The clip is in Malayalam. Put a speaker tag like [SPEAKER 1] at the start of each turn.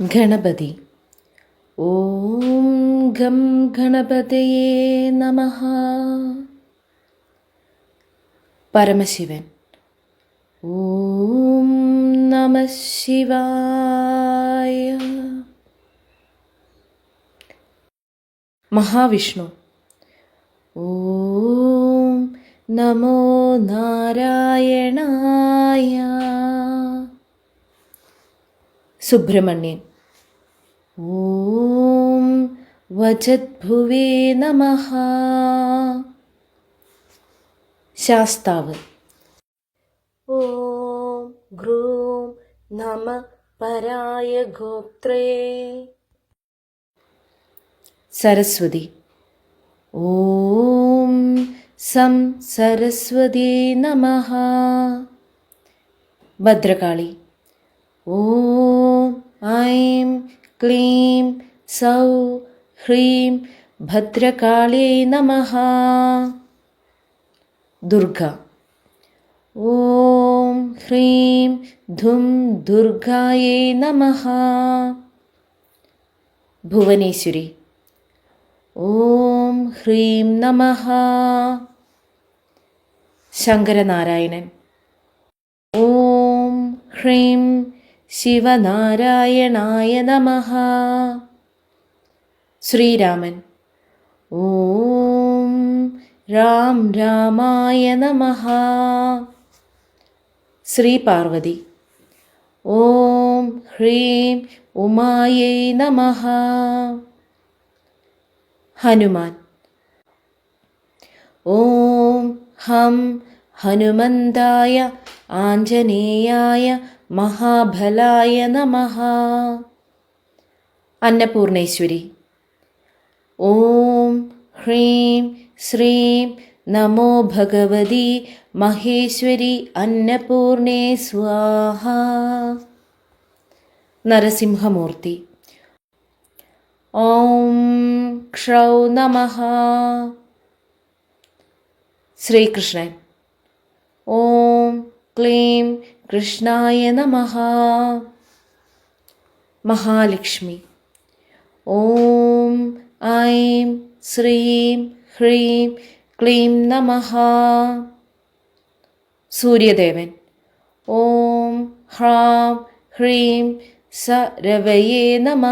[SPEAKER 1] ഗണപതി. ഓം ഗം ഗണപതയേ നമ. പരമശിവൻ. ഓം നമ ശിവായ. മഹാവിഷ്ണു. ഓം നമോ നാരായണായ. സുബ്രഹ്മണ്യൻ. ഓം വചദ്ഭുവേ നമ. ശാസ്താവ്. ഓം ഗ്രൂം നമ പരായ ഗോത്രേ. സരസ്വതി. ഓം സം സരസ്വതി നമ. ഭദ്രകാളി. ഓം ഐം ക്ലീം സൗ ഹ്രീം ഭദ്രകാളേ നമ ദുർഗ ഓം ഹ്രീം ധും ദുർഗായേ നമ ഭുവനേശ്വരി ഓം ഹ്രീം നമ ശങ്കരനാരായണൻ ഓം ഹ്രീം ശിവനാരായണായ നമ. ശ്രീരാമൻ. ഓം രാം രാമായ നമ. ശ്രീപാർവതി. ഓം ഹ്രീം ഉമായൈ നമ. ഹനുമാൻ. ഓം ഹം ഹനുമന്തായ ആഞ്ജനേയായ മഹാബലായ നമ. അന്നപൂർണേശ്വരി. ഓം ഹ്രീം ശ്രീം നമോ ഭഗവതി മഹേശ്വരി അന്നപൂർണേ സ്വാഹ. നരസിംഹമൂർത്തി. ഓം ക്ഷൗ നമ. ശ്രീകൃഷ്ണൻ. ഓം ക്ലീം കൃഷ്ണായ നമ. മഹാലക്ഷ്മി. ഓം ഐം ശ്രീം ഹ്രീം ക്ലീം നമഃ. സൂര്യദേവൻ. ഓം ഹ്രാം ഹ്രീം സ രവയേ നമ.